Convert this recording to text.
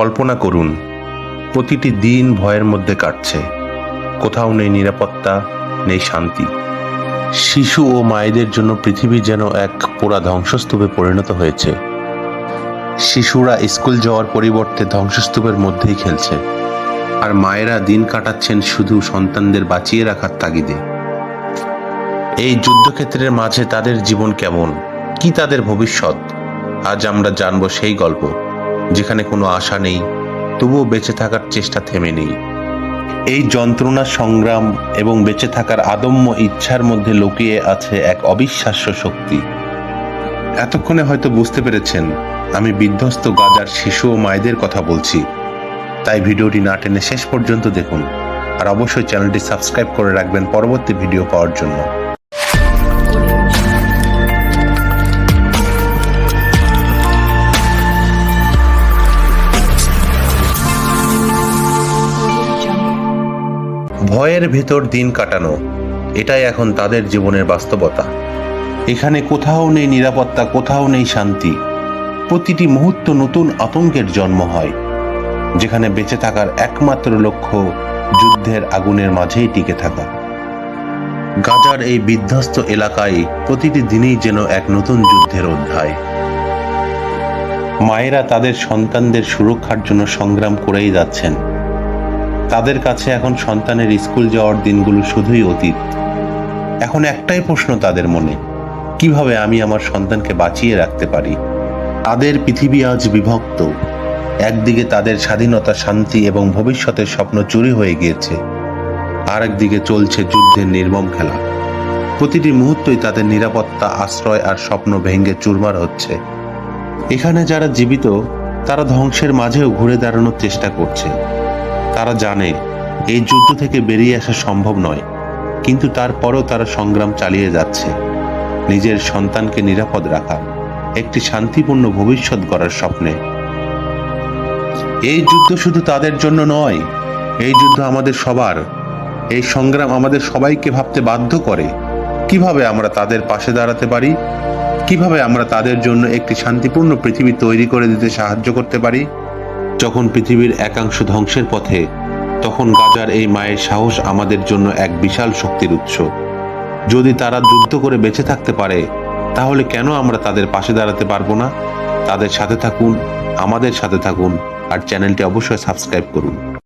কল্পনা করুন, প্রতিটি দিন ভয়ের মধ্যে কাটছে। কোথাও নেই নিরাপত্তা, নেই শান্তি। শিশু ও মায়েদের জন্য পৃথিবী যেন এক পোড়া ধ্বংসস্তূপে পরিণত হয়েছে। শিশুরা স্কুল যাওয়ার পরিবর্তে ধ্বংসস্তূপের মধ্যেই খেলছে। আর মায়েরা দিন কাটাচ্ছেন শুধু সন্তানদের বাঁচিয়ে রাখার তাগিদে। এই যুদ্ধক্ষেত্রের মাঝে তাদের জীবন কেমন? কি তাদের ভবিষ্যৎ? আজ আমরা জানব সেই গল্প। যেখানে কোনো আশা নেই, তবুও বেঁচে থাকার চেষ্টা থেমে নেই। এই যন্ত্রণা, সংগ্রাম এবং বেঁচে থাকার আদম্য ইচ্ছার মধ্যে লুকিয়ে আছে এক অবিশ্বাস্য শক্তি। এতক্ষণে হয়তো বুঝতে পেরেছেন, আমি বিধ্বস্ত গাজার শিশু ও মায়েদের কথা বলছি। তাই ভিডিওটি না টেনে শেষ পর্যন্ত দেখুন, আর অবশ্যই চ্যানেলটি সাবস্ক্রাইব করে রাখবেন পরবর্তী ভিডিও পাওয়ার জন্য। ভয়ের ভেতর দিন কাটানো, এটাই এখন তাদের জীবনের বাস্তবতা। এখানে কোথাও নেই নিরাপত্তা, কোথাও নেই শান্তি। প্রতিটি মুহূর্ত নতুন আতঙ্কের জন্ম হয়, যেখানে বেঁচে থাকার একমাত্র লক্ষ্য যুদ্ধের আগুনের মাঝেই টিকে থাকা। গাজার এই বিধ্বস্ত এলাকায় প্রতিটি দিনেই যেন এক নতুন যুদ্ধের অধ্যায়। মায়েরা তাদের সন্তানদের সুরক্ষার জন্য সংগ্রাম করেই যাচ্ছেন। তাদের কাছে এখন সন্তানের স্কুল যাওয়ার দিনগুলো শুধুই অতীত। এখন একটাই প্রশ্ন তাদের মনে, কীভাবে আমি আমার সন্তানকে বাঁচিয়ে রাখতে পারি? তাদের পৃথিবী আজ বিভক্ত। একদিকে তাদের স্বাধীনতা, শান্তি এবং ভবিষ্যতের স্বপ্ন চুরি হয়ে গিয়েছে। আরেকদিকে চলছে যুদ্ধের নির্মম খেলা। প্রতিটি মুহূর্তই তাদের নিরাপত্তা, আশ্রয় আর স্বপ্ন ভেঙে চুরমার হচ্ছে। এখানে যারা জীবিত, তারা ধ্বংসের মাঝেও ঘুরে দাঁড়ানোর চেষ্টা করছে। তারা জানে, এই যুদ্ধ থেকে বেরিয়ে আসা সম্ভব নয়। কিন্তু তারপরও তারা সংগ্রাম চালিয়ে যাচ্ছে। নিজের সন্তানকে নিরাপদ রাখা, একটি শান্তিপূর্ণ ভবিষ্যৎ গড়ার স্বপ্নে। এই যুদ্ধ শুধু তাদের জন্য নয়, এই যুদ্ধ আমাদের সবার, এই সংগ্রাম আমাদের সবাইকে ভাবতে বাধ্য করে। কীভাবে আমরা তাদের পাশে দাঁড়াতে পারি? কীভাবে আমরা তাদের জন্য একটি শান্তিপূর্ণ পৃথিবী তৈরি করে দিতে সাহায্য করতে পারি? যখন পৃথিবীর একাংশ ধ্বংসের পথে, তখন গাজার এই মায়ের সাহস আমাদের জন্য এক বিশাল শক্তির উৎস। যদি তারা যুদ্ধ করে বেঁচে থাকতে পারে, তাহলে কেন আমরা তাদের পাশে দাঁড়াতে পারব না? তাদের সাথে থাকুন, আমাদের সাথে থাকুন, আর চ্যানেলটি অবশ্যই সাবস্ক্রাইব করুন।